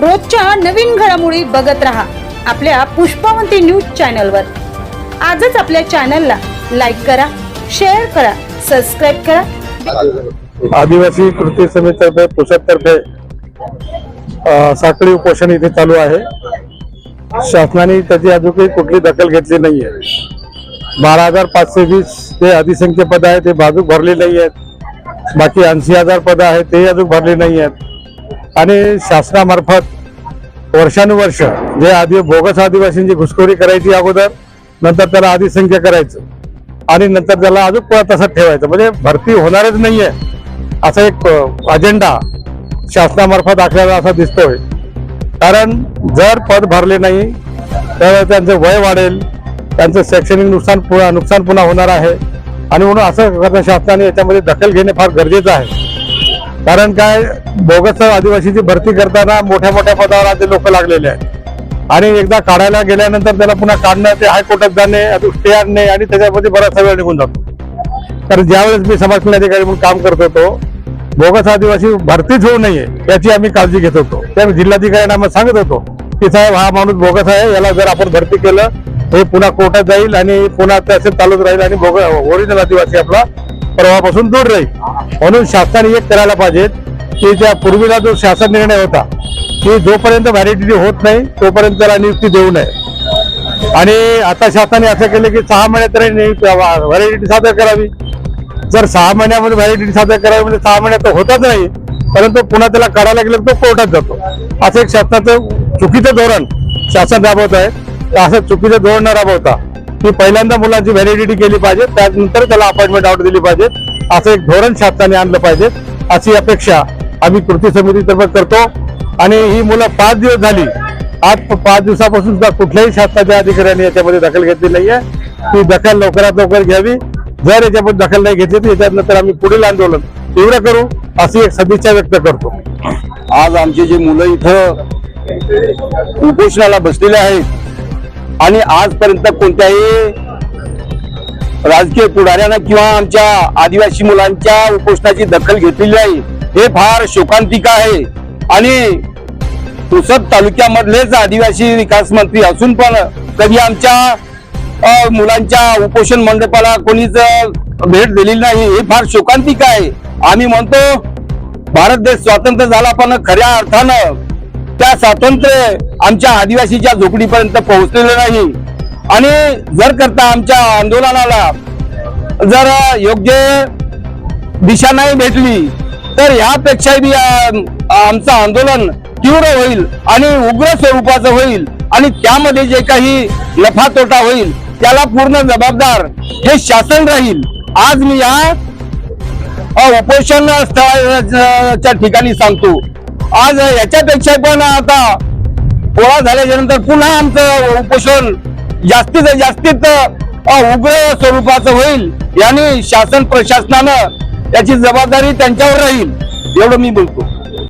रोजच्या नवीन घडामोडी बघत रहा आपल्या पुष्पावंती न्यूज चॅनलवर. आजच आपल्या चॅनलला लाईक करा शेअर करा सबस्क्राईब करा. आदिवासी कृती समितीतर्फे पुसदतर्फे साखळी उपोषण इथे चालू आहे. शासनाने त्याची अजून काही कुठली दखल घेतली नाहीये. बारा हजार पाचशे वीस ते अधिसंख्य पद आहे ते बाजूक भरले नाही आहेत बाकी ऐंशी हजार पद आहेत ते अजून भरले नाही आहेत आणि शासनामार्फत वर्षानुवर्ष जे आधी बोगस आदिवासींची घुसखोरी करायची अगोदर नंतर त्याला अधिसंख्य करायचं आणि नंतर त्याला अजून पुन्हा तसंच ठेवायचं. म्हणजे भरती होणारच नाहीये. असा एक अजेंडा शासनामार्फत आखल्याला असा दिसतोय. कारण जर पद भरले नाही तर त्यांचं वय वाढेल त्यांचं शैक्षणिक नुकसान पुन्हा नुकसान पुन्हा होणार आहे. आणि म्हणून असं करणं शासनाने याच्यामध्ये दखल घेणे फार गरजेचं आहे. कारण काय बोगस आदिवासीची भरती करताना मोठ्या मोठ्या पदावर आज लोक लागलेले आहेत. आणि एकदा काढायला गेल्यानंतर त्याला पुन्हा काढणं ते हायकोर्टात जाणे स्टे आणणे आणि त्याच्यामध्ये बराचसा वेळ निघून जातो. कारण ज्यावेळेस मी समाज कल्याण अधिकारी म्हणून काम करत होतो बोगस आदिवासी भरतीच होऊ नये याची आम्ही काळजी घेत होतो. त्या जिल्हाधिकाऱ्यांना आम्ही सांगत होतो की साहेब हा माणूस बोगस आहे याला जर आपण भरती केलं हे पुन्हा कोर्टात जाईल आणि पुन्हा त्याचे चालूच राहील आणि बोग ओरिजिनल आदिवासी आपला प्रवाहापासून दूर राहील. म्हणून शासनाने एक करायला पाहिजे की त्या पूर्वीला जो शासन निर्णय होता की जोपर्यंत व्हॅलिडिटी होत नाही तोपर्यंत त्याला नियुक्ती देऊ नये. आणि आता शासनाने असं केलं की सहा महिन्यात तरी व्हॅलिडिटी सादर करावी. जर सहा महिन्यामध्ये व्हॅलिडिटी सादर करावी म्हणजे सहा महिन्यात तर होतच नाही परंतु पुन्हा त्याला काढायला गेलं तर तो कोर्टात जातो. असं एक शासनाचं चुकीचं धोरण शासन राबवत आहे. असं चुकीचं धोरण न राबवता की पहिल्यांदा मुलांची व्हॅलिडिटी केली पाहिजे त्यानंतर त्याला अपॉइंटमेंट आउट दिली पाहिजे. असं एक धोरण शासनाने आणलं पाहिजे. अशी अपेक्षा आम्ही कृती समितीतर्फे करतो. आणि ही मुलं पाच दिवस झाली. आज पाच दिवसापासून सुद्धा कुठल्याही शासनाच्या अधिकाऱ्यांनी याच्यामध्ये दखल घेतली नाहीये. ती दखल लवकरात लवकर घ्यावी. जर याच्यामध्ये दखल नाही घेतली तर याच्यानंतर आम्ही पुढील आंदोलन तीव्र करू अशी एक सदिच्छा व्यक्त करतो. आज आमची जी मुलं इथं उपोषणाला बसलेले आहेत आणि आजपर्यंत कोणत्याही राजकीय पुढाऱ्यानं किंवा आमच्या आदिवासी मुलांच्या उपोषणाची दखल घेतलेली नाही. हे फार शोकांतिका आहे. आणि पुसद तालुक्यामधलेच आदिवासी विकास मंत्री असून पण कधी आमच्या मुलांच्या उपोषण मंडपाला कोणीच भेट दिलेली नाही. हे फार शोकांतिका आहे. आम्ही म्हणतो भारत देश स्वातंत्र्य झाला पण खऱ्या अर्थानं त्या स्वातंत्र्य आमच्या आदिवासीच्या झोपडीपर्यंत पोहोचलेलं नाही. आणि जर करता आमच्या आंदोलनाला जर योग्य दिशा नाही भेटली तर यापेक्षाही आमचं आंदोलन तीव्र होईल आणि उग्र स्वरूपाचं होईल आणि त्यामध्ये जे काही नफा तोटा होईल त्याला पूर्ण जबाबदार हे शासन राहील. आज मी या उपोषण स्थळाच्या ठिकाणी सांगतो. आज याच्यापेक्षा पण आता पोळा झाल्याच्यानंतर पुन्हा आमचं उपोषण जास्तीत जास्तीत उग्र स्वरूपाचं होईल याने शासन प्रशासनानं याची जबाबदारी त्यांच्यावर राहील एवढं मी बोलतो.